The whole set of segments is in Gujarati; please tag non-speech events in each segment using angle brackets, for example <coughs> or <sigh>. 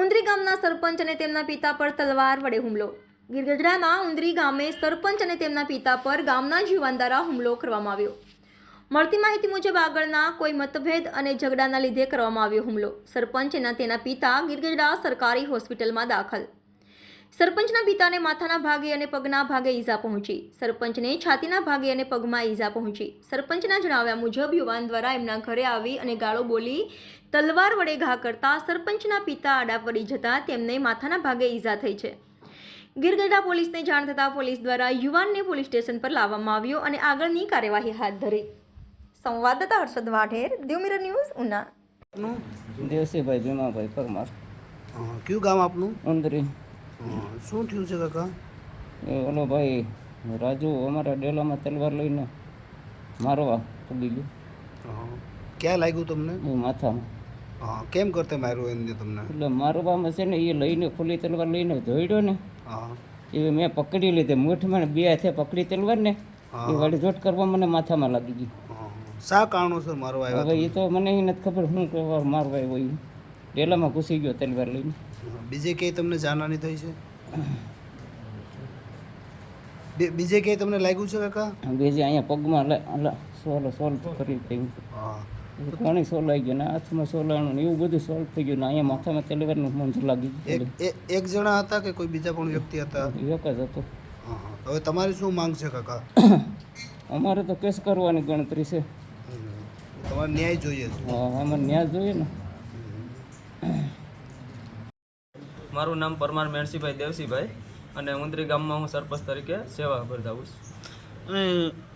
ઉંદરી ગામના સરપંચ અને તેમના પિતા પર તલવાર વડે હુમલો. ગીરગઢડાના ઉંદરી ગામે સરપંચ અને તેમના પિતા પર ગામના જુવાન દ્વારા હુમલો કરવામાં આવ્યો. મળતી માહિતી મુજબ આગળના કોઈ મતભેદ અને ઝઘડાના લીધે કરવામાં આવ્યો હુમલો. સરપંચ અને તેના પિતા ગીરગઢડા સરકારી હોસ્પિટલમાં દાખલ સરપંચના પિતાને માથાના ભાગે અને પગના ભાગે ઈજા પહોંચી. સરપંચને છાતીના ભાગે અને પગમાં ઈજા પહોંચી. સરપંચના જણાવ્યા મુજબ યુવાન દ્વારા એમના ઘરે આવી અને ગાળો બોલી તલવાર વડે ઘા કરતા સરપંચના પિતા આડા પડી જતા તેમને માથાના ભાગે ઈજા થઈ છે. ગીરગઢડા પોલીસને જાણ થતાં પોલીસ દ્વારા યુવાનને પોલીસ સ્ટેશન પર લાવવામાં આવ્યો અને આગળની કાર્યવાહી હાથ ધરી. સંવાદદાતા હર્ષદ વાઢેર દેવમીર ન્યૂઝ ઉના. દેવસીભાઈ ભીમાભાઈ પરમાર. કયું ગામ આપનું? ઉંદરી. હા, શું થયું છે કાકા? એ ઓલો ભાઈ રાજુ અમારા ડેલામાં તલવાર લઈને મારવા પડી ગયું. ક્યાં લાગ્યું તમને? માથામાં. કેમ કરતા માર્યો એને તમને? એટલે મારવામાં છે ને એ લઈને ખુલ્લી તલવાર લઈને જોઈડ્યો ને. એ મેં પકડી લીધી. મૂઠમાં બે હાથે પકડી તલવાર ને. એ વાળી જોટ કરવા મને માથામાં લાગી ગઈ. શા કારણોસર મારવા આવ્યા હવે એ તો મને એ નથી ખબર શું કરવા મારવા આવ્યો એ. ડેલામાં ઘૂસી ગયો તલવાર લઈને. બીજે ક્યાંય તમને જાનહાની થઈ છે? બીજે ક્યાંય તમને લાગ્યું છે કાકા? બીજે અહીંયા પગમાં સોલ સોલ્વ કરી થયું હા. ઘણી સોલ આવી ગયો ને હાથમાં સોલાણું એવું બધું સોલ્વ થઈ ગયું ને અહીંયા માથામાં તેલવારનું મંજ લાગી એક ગયું એક જણા હતા કે કોઈ બીજા પણ વ્યક્તિ હતા? એક જ હતો. હવે તમારી શું માંગ છે કાકા? <coughs> અમારે તો કેસ કરવાની ગણતરી છે. તમારે ન્યાય જોઈએ હા, અમારે ન્યાય જોઈએ ને. મારું નામ પરમાર મેણસીભાઈ દેવસીભાઈ અને ઉંદરી ગામમાં હું સરપંચ તરીકે સેવા બજાવું છું. અને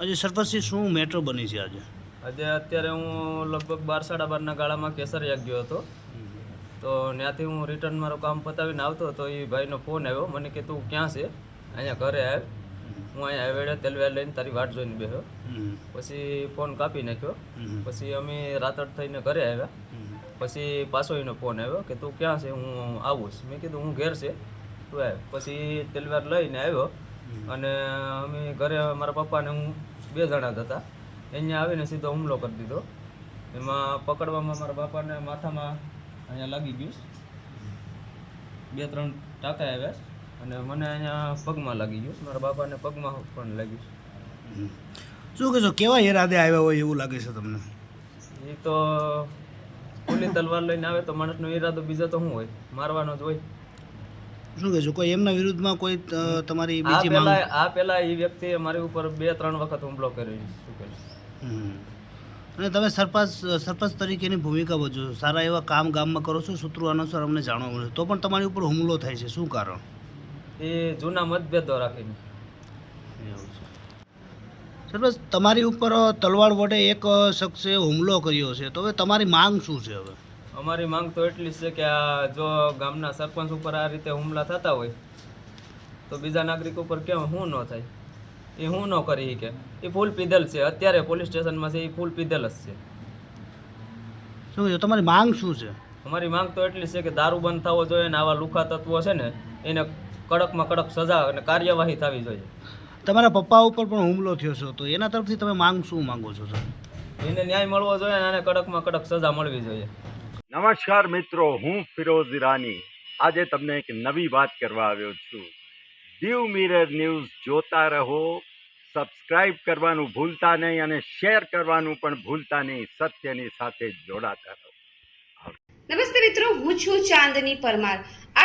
આજે સરપંચથી શું મેટ્રો બની છે આજે? આજે અત્યારે હું લગભગ બાર સાડા બારના ગાળામાં કેસરિયા ગયો હતો. તો ત્યાંથી હું રિટર્ન મારું કામ પતાવીને આવતો તો એ ભાઈનો ફોન આવ્યો. મને કે તું ક્યાં છે? અહીંયા ઘરે આવ. હું અહીંયા આવેડે તેલવેર લઈને તારી વાટ જોઈને બેઠો. પછી ફોન કાપી નાખ્યો. પછી અમે રાતડ થઈને ઘરે આવ્યા. પછી પાછો એનો ફોન આવ્યો કે તું ક્યાં છે હું આવું છું. મેં કીધું હું ઘેર છે. તું આવ પછી તલવાર લઈને આવ્યો અને અમે ઘરે મારા પપ્પાને હું બે જણા જ હતા. અહીંયા આવીને સીધો હુમલો કરી દીધો. એમાં પકડવામાં મારા બાપાને માથામાં અહીંયા લાગી ગયું બે ત્રણ ટાંકા આવ્યા અને મને અહીંયા પગમાં લાગી ગયું મારા બાપાને પગમાં પણ લાગ્યું. શું કહેશો કેવા ઈરાદે આવ્યા હોય એવું લાગે છે તમને? એ તો ખુલ્લી તલવાર લઈને આવે તો માણસનો ઈરાદો બીજો તો શું હોય? મારવાનો જ હોય. શું કહેશો? કોઈ એમના વિરુદ્ધમાં કોઈ તમારી બીજી માંગ? આ પહેલા એ વ્યક્તિએ મારી ઉપર બે ત્રણ વખત હુમલો કર્યો શું હમ. અને તમે સરપંચ સરપંચ તરીકેની ભૂમિકા ભજવો. સારા એવા કામ ગામમાં કરો છો સૂત્રો અનુસાર અમને જાણવા મળે. તો પણ તમારી ઉપર હુમલો થાય છે. શું કારણ? એ જૂના મતભેદો રાખીને. સરપંચ તમારી ઉપર તલવાર વડે એક શખ્સે હુમલો કર્યો છે. તો હવે તમારી માંગ શું છે હવે? અમારી માંગ તો એટલી છે કે આ જો ગામના સરપંચ ઉપર આ રીતે હુમલા થતા હોય તો બીજા નાગરિક ઉપર કેમ શું ન થાય? એ હું ન કરી કે એ ફૂલ પીધેલ છે. અત્યારે પોલીસ સ્ટેશનમાં છે એ ફૂલ પીધેલ જ છે. શું તમારી માંગ શું છે? અમારી માંગ તો એટલી છે કે દારૂ બંધ થવો જોઈએ ને આવા લુખા તત્વો છે ને એને કડકમાં કડક સજા અને કાર્યવાહી થવી જોઈએ. તમારા પપ્પા ઉપર પણ હુમલો થયો છે તો એના તરફથી તમે માંગ શું માંગો છો સર? એને ન્યાય મળવો જોઈએ અને આને કડકમાં કડક સજા મળવી જોઈએ. નમસ્કાર મિત્રો હું ફિરોઝ ઈરાની આજે તમને એક નવી વાત કરવા આવ્યો છું. દીવ મિરર ન્યૂઝ જોતા રહો સબસ્ક્રાઇબ કરવાનું ભૂલતા નહીં અને શેર કરવાનું પણ ભૂલતા નહીં સત્યની સાથે જોડાતા રહો. નમસ્તે મિત્રો હું છું ચાંદની પરમાર.